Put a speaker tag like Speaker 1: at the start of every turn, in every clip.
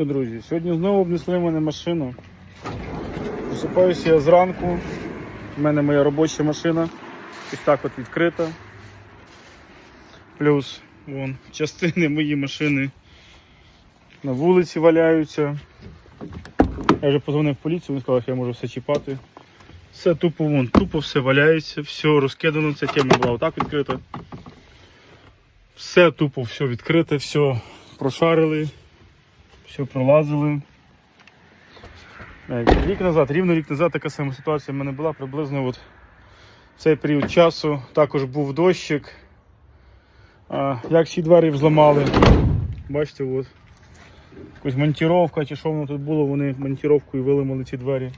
Speaker 1: Що, друзі, сьогодні знову обнесли в мене машину. Просипаюся я зранку. У мене моя робоча машина. Ось так от відкрита. Плюс вон, частини моєї машини на вулиці валяються. Я вже позвонив поліцію, він сказав, що я можу все чіпати. Все тупо вон, тупо все валяється, все розкидано, ця тема була отак відкрита. Все тупо, все відкрите, все прошарили, все пролазили. Е, Рік назад, рівно рік назад така сама ситуація в мене була приблизно от в цей період часу. Також був дощик. А, Як ці двері взламали. Бачите, от. Якась монтіровка чи що воно тут було, вони монтіровкою виламали ці двері.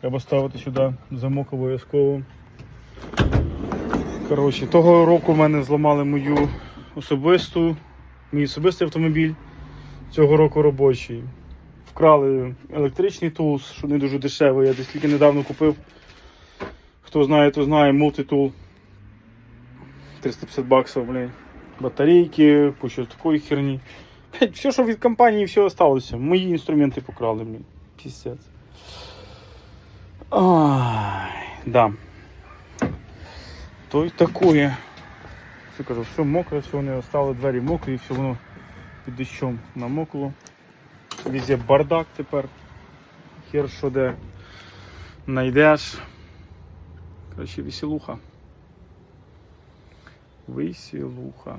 Speaker 1: Треба ставити сюди замок обов'язково. Коротше, того року в мене зламали мою особисту, мій особистий автомобіль. Цього року робочий. Вкрали електричний тулс, що не дуже дешевий. Я десь тільки недавно купив. Хто знає, то знає, мультитул. 350 баксів, блін. Батарейки, куча такої херні. Все, що від компанії, все осталося. Мої інструменти покрали, блін. Піздець. Ай, да. То й такое. Все кажу, все мокре, все вони остали двері мокрі, все воно під дощом намокло. Везде бардак тепер. Хер що де найдеш. Короче, веселуха. Веселуха.